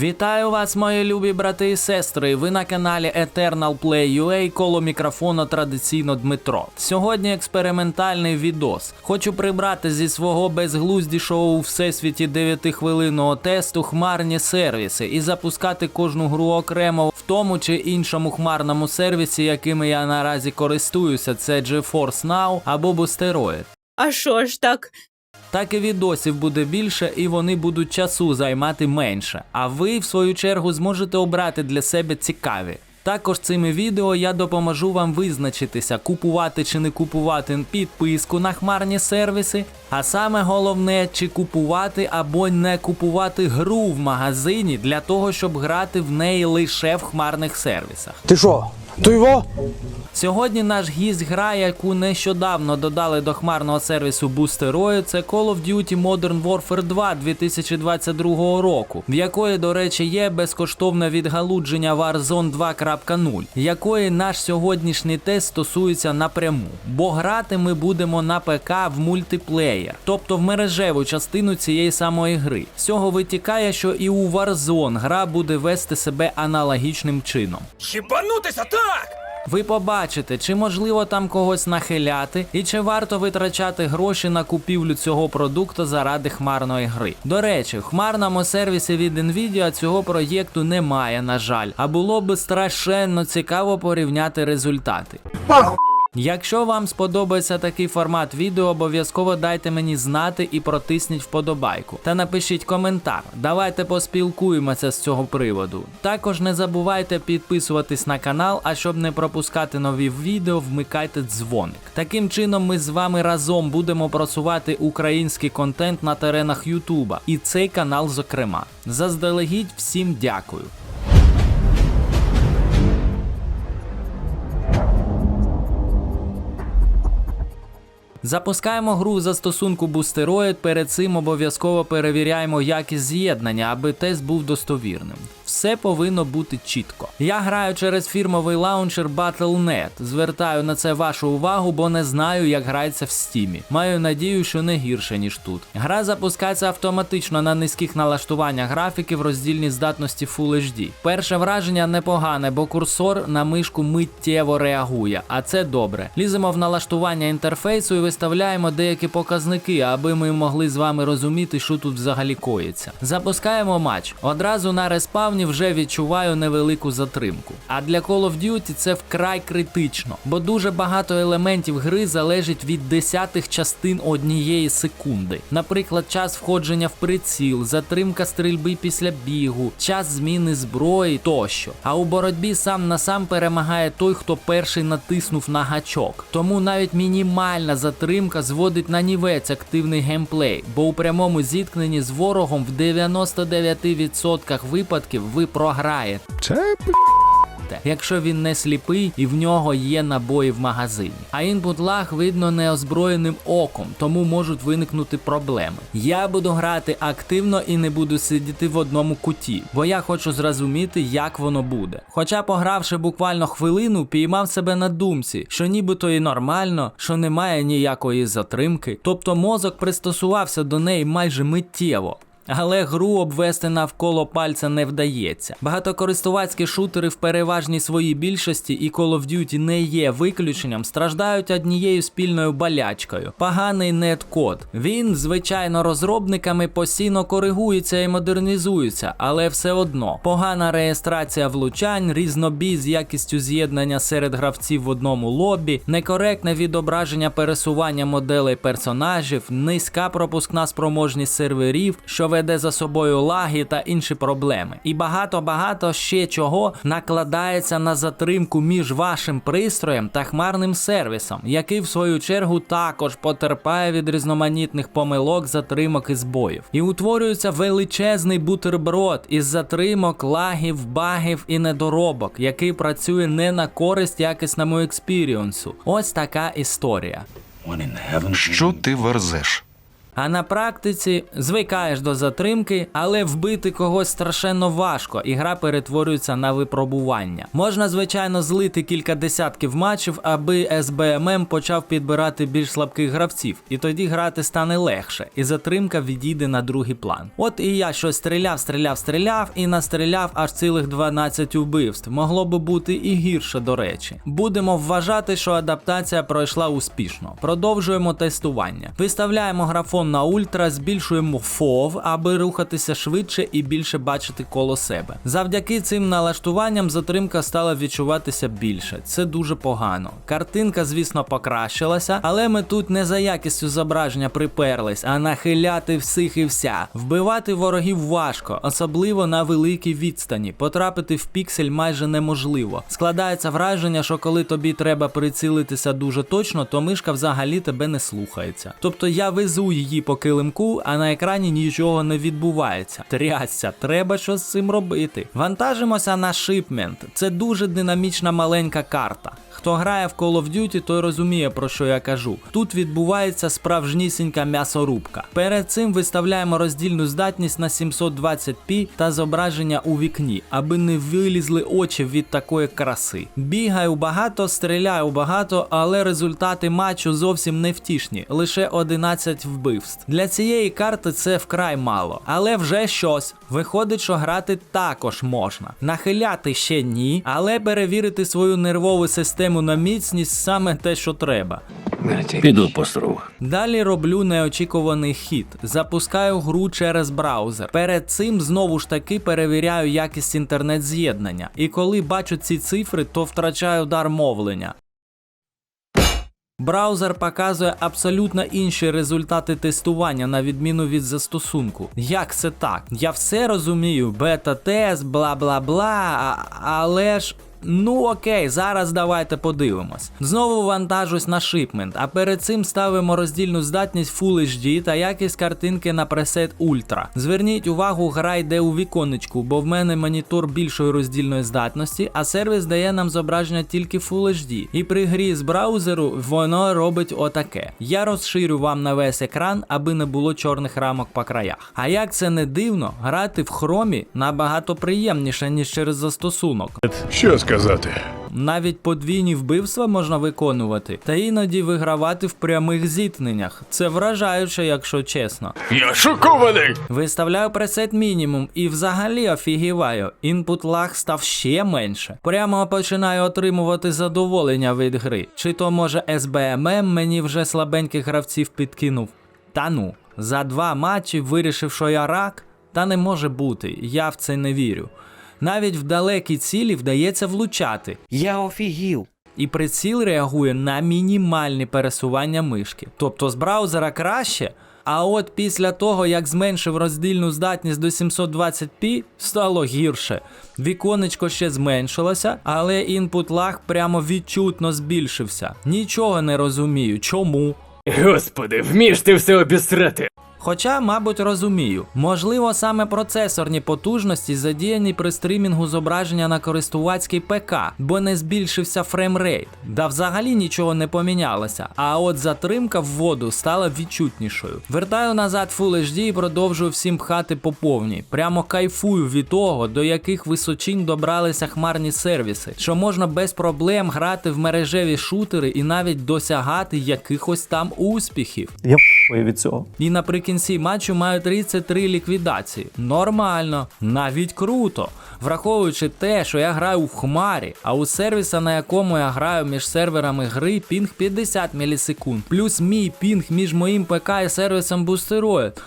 Вітаю вас, мої любі брати і сестри. Ви на каналі Eternal Play UA коло мікрофона традиційно Дмитро. Сьогодні експериментальний відос. Хочу прибрати зі свого безглуздішого у всесвіті 9-хвилинного тесту хмарні сервіси і запускати кожну гру окремо в тому чи іншому хмарному сервісі, якими я наразі користуюся. Це GeForce Now або Boosteroid. А що ж так? Так і відосів буде більше, і вони будуть часу займати менше. А ви, в свою чергу, зможете обрати для себе цікаві. Також цими відео я допоможу вам визначитися, купувати чи не купувати підписку на хмарні сервіси, а саме головне, чи купувати або не купувати гру в магазині для того, щоб грати в неї лише в хмарних сервісах. Ти що? То його? Сьогодні наш гість гра, яку нещодавно додали до хмарного сервісу Boosteroid, це Call of Duty Modern Warfare 2 2022 року, в якої, до речі, є безкоштовне відгалудження Warzone 2.0, якої наш сьогоднішній тест стосується напряму. Бо грати ми будемо на ПК в мультиплеєр, тобто в мережеву частину цієї самої гри. З цього витікає, що і у Warzone гра буде вести себе аналогічним чином. Хібанутися так! Ви побачите, чи можливо там когось нахиляти, і чи варто витрачати гроші на купівлю цього продукту заради хмарної гри. До речі, в хмарному сервісі від Nvidia цього проєкту немає, на жаль, а було би страшенно цікаво порівняти результати. Якщо вам сподобається такий формат відео, обов'язково дайте мені знати і протисніть вподобайку. Та напишіть коментар. Давайте поспілкуємося з цього приводу. Також не забувайте підписуватись на канал, а щоб не пропускати нові відео, вмикайте дзвоник. Таким чином, ми з вами разом будемо просувати український контент на теренах Ютуба і цей канал, зокрема. Заздалегідь всім дякую. Запускаємо гру в застосунку Boosteroid, перед цим обов'язково перевіряємо якість з'єднання, аби тест був достовірним. Все повинно бути чітко. Я граю через фірмовий лаунчер Battle.net. Звертаю на це вашу увагу, бо не знаю, як грається в стімі. Маю надію, що не гірше, ніж тут. Гра запускається автоматично на низьких налаштуваннях графіки в роздільній здатності Full HD. Перше враження непогане, бо курсор на мишку миттєво реагує, а це добре. Ліземо в налаштування інтерфейсу і виставляємо деякі показники, аби ми могли з вами розуміти, що тут взагалі коїться. Запускаємо матч. Одразу на респавні вже відчуваю невелику затримку. А для Call of Duty це вкрай критично, бо дуже багато елементів гри залежить від десятих частин однієї секунди. Наприклад, час входження в приціл, затримка стрільби після бігу, час зміни зброї тощо. А у боротьбі сам на сам перемагає той, хто перший натиснув на гачок. Тому навіть мінімальна затримка зводить на нівець активний геймплей, бо у прямому зіткненні з ворогом в 99% випадків ви програєте. Це Якщо він не сліпий і в нього є набої в магазині. А інпут лаг видно неозброєним оком, тому можуть виникнути проблеми. Я буду грати активно і не буду сидіти в одному куті, бо я хочу зрозуміти, як воно буде. Хоча, погравши буквально хвилину, піймав себе на думці, що нібито і нормально, що немає ніякої затримки, тобто мозок пристосувався до неї майже миттєво. Але гру обвести навколо пальця не вдається. Багатокористувацькі шутери в переважній своїй більшості і Call of Duty не є виключенням, страждають однією спільною болячкою поганий неткод. Він, звичайно, розробниками постійно коригується і модернізується, але все одно погана реєстрація влучань, різнобій з якістю з'єднання серед гравців в одному лобі, некоректне відображення пересування моделей персонажів, низька пропускна спроможність серверів, що веде за собою лаги та інші проблеми. І багато-багато ще чого накладається на затримку між вашим пристроєм та хмарним сервісом, який в свою чергу також потерпає від різноманітних помилок, затримок і збоїв. І утворюється величезний бутерброд із затримок, лагів, багів і недоробок, який працює не на користь якісному експіріонсу. Ось така історія. Що ти верзеш? А на практиці звикаєш до затримки, але вбити когось страшенно важко, і гра перетворюється на випробування. Можна, звичайно, злити кілька десятків матчів, аби СБММ почав підбирати більш слабких гравців, і тоді грати стане легше, і затримка відійде на другий план. От і я щось стріляв, стріляв, стріляв і настріляв аж цілих 12 вбивств. Могло би бути і гірше, до речі. Будемо вважати, що адаптація пройшла успішно. Продовжуємо тестування. Виставляємо графон на ультра, збільшуємо фов, аби рухатися швидше і більше бачити коло себе. Завдяки цим налаштуванням затримка стала відчуватися більше. Це дуже погано. Картинка, звісно, покращилася, але ми тут не за якістю зображення приперлись, а нахиляти всіх і вся. Вбивати ворогів важко, особливо на великій відстані. Потрапити в піксель майже неможливо. Складається враження, що коли тобі треба прицілитися дуже точно, то мишка взагалі тебе не слухається. Тобто я везу її по килимку, а на екрані нічого не відбувається. Трясся, треба щось з цим робити. Вантажимося на шипмент. Це дуже динамічна маленька карта. Хто грає в Call of Duty, той розуміє про що я кажу. Тут відбувається справжнісінька м'ясорубка. Перед цим виставляємо роздільну здатність на 720p та зображення у вікні, аби не вилізли очі від такої краси. Бігаю багато, стріляю багато, але результати матчу зовсім не втішні, лише 11 вбивств. Для цієї карти це вкрай мало, але вже щось. Виходить, що грати також можна. Нахиляти ще ні, але перевірити свою нервову систему на міцність саме те, що треба. Піду посру. Далі роблю неочікуваний хід. Запускаю гру через браузер. Перед цим знову ж таки перевіряю якість інтернет-з'єднання. І коли бачу ці цифри, то втрачаю дар мовлення. Браузер показує абсолютно інші результати тестування на відміну від застосунку. Як це так? Я все розумію, бета-тест, бла бла бла, але ж. Ну окей, зараз давайте подивимось. Знову вантажусь на шипмент, а перед цим ставимо роздільну здатність Full HD та якість картинки на пресет Ultra. Зверніть увагу, гра йде у віконечку, бо в мене монітор більшої роздільної здатності, а сервіс дає нам зображення тільки Full HD. І при грі з браузеру воно робить отаке. Я розширю вам на весь екран, аби не було чорних рамок по краях. А як це не дивно, грати в хромі набагато приємніше, ніж через застосунок. Що сказати? Навіть подвійні вбивства можна виконувати, та іноді вигравати в прямих зіткненнях. Це вражаюче, якщо чесно. Я шокований! Виставляю пресет мінімум і взагалі офігіваю. Інпут лаг став ще менше. Прямо починаю отримувати задоволення від гри. Чи то може SBMM мені вже слабеньких гравців підкинув? Та ну, за два матчі вирішив, що я рак? Та не може бути, я в це не вірю. Навіть в далекі цілі вдається влучати. Я офігів. І приціл реагує на мінімальні пересування мишки. Тобто з браузера краще. А от після того, як зменшив роздільну здатність до 720p, стало гірше. Віконечко ще зменшилося, але інпут лаг прямо відчутно збільшився. Нічого не розумію, чому. Господи, вмієш ти все обісрати. Хоча, мабуть, розумію, можливо, саме процесорні потужності задіяні при стрімінгу зображення на користувацький ПК, бо не збільшився фреймрейт, да взагалі нічого не помінялося. А от затримка в воду стала відчутнішою. Вертаю назад Full HD і продовжую всім пхати по повній. Прямо кайфую від того, до яких височин добралися хмарні сервіси, що можна без проблем грати в мережеві шутери і навіть досягати якихось там успіхів. Я від цього. І наприкінці матчу маю 33 ліквідації. Нормально, навіть круто. Враховуючи те, що я граю в хмарі, а у сервіса, на якому я граю між серверами гри, пінг 50 мілісекунд. Плюс мій пінг між моїм ПК і сервісом бустероїд.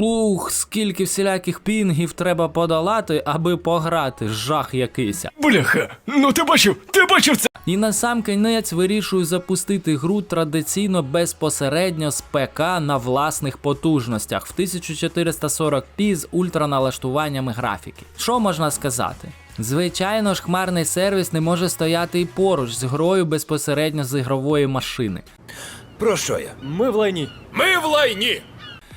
Ух, скільки всіляких пінгів треба подолати, аби пограти. Жах якийсь. Бляха, ну ти бачив, ти бачив це? І на сам кінець вирішую запустити гру традиційно безпосередньо з ПК на власних потужностях в 1440p з ультраналаштуваннями графіки. Що можна сказати? Звичайно ж, хмарний сервіс не може стояти і поруч з грою безпосередньо з ігрової машини. Про що я? Ми в лайні. Ми в лайні!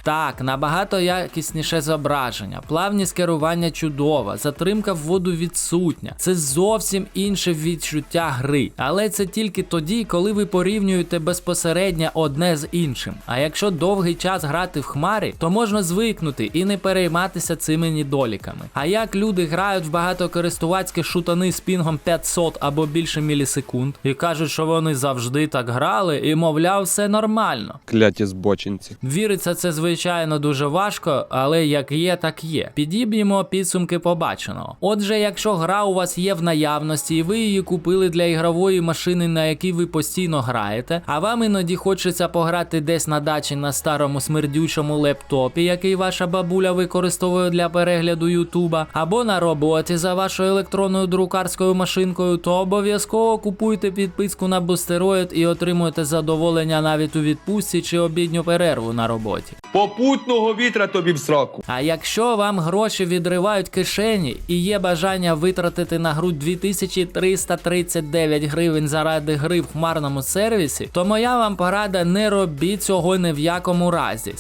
Так, набагато якісніше зображення, плавність керування чудова, затримка в воду відсутня. Це зовсім інше відчуття гри. Але це тільки тоді, коли ви порівнюєте безпосередньо одне з іншим. А якщо довгий час грати в хмарі, то можна звикнути і не перейматися цими недоліками. А як люди грають в багатокористувацькі шутани з пінгом 500 або більше мілісекунд і кажуть, що вони завжди так грали, і мовляв, все нормально. Кляті збочинці. Віриться це звичайно дуже важко, але як є, так є. Підіб'ємо підсумки побаченого. Отже, якщо гра у вас є в наявності, і ви її купили для ігрової машини, на якій ви постійно граєте, а вам іноді хочеться пограти десь на дачі на старому смердючому лептопі, який ваша бабуля використовує для перегляду Ютуба, або на роботі за вашою електронною друкарською машинкою, то обов'язково купуйте підписку на Бустероїд і отримуєте задоволення навіть у відпустці чи обідню перерву на роботі. Попутного вітра тобі в сраку. А якщо вам гроші відривають кишені і є бажання витратити на гру 2339 гривень заради гри в хмарному сервісі, то моя вам порада не робіть цього ні в якому разі.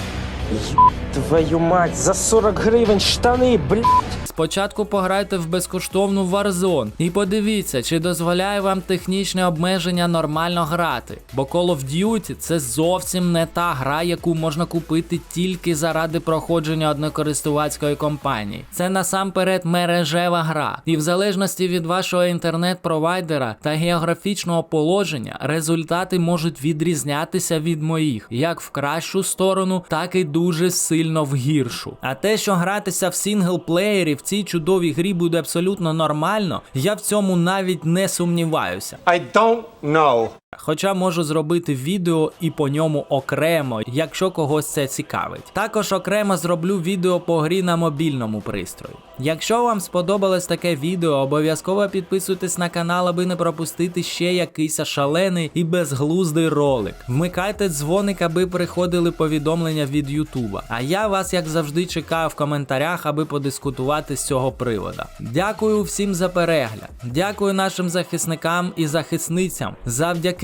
Твою мать, за 40 гривень штани, блядь. Спочатку пограйте в безкоштовну Warzone і подивіться, чи дозволяє вам технічне обмеження нормально грати. Бо Call of Duty це зовсім не та гра, яку можна купити тільки заради проходження однокористувацької компанії. Це насамперед мережева гра, і в залежності від вашого інтернет-провайдера та географічного положення результати можуть відрізнятися від моїх, як в кращу сторону, так і дуже сильно в гіршу. А те, що гратися в сінглплеєрі в цій чудовій грі буде абсолютно нормально, я в цьому навіть не сумніваюся. I don't know. Хоча можу зробити відео і по ньому окремо, якщо когось це цікавить. Також окремо зроблю відео по грі на мобільному пристрої. Якщо вам сподобалось таке відео, обов'язково підписуйтесь на канал, аби не пропустити ще якийсь шалений і безглуздий ролик. Вмикайте дзвоник, аби приходили повідомлення від Ютуба. А я вас, як завжди, чекаю в коментарях, аби подискутувати з цього привода. Дякую всім за перегляд. Дякую нашим захисникам і захисницям,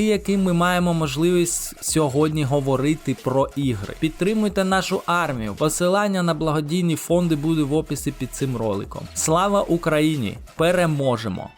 завдяки яким ми маємо можливість сьогодні говорити про ігри. Підтримуйте нашу армію. Посилання на благодійні фонди буде в описі під цим роликом. Слава Україні! Переможемо!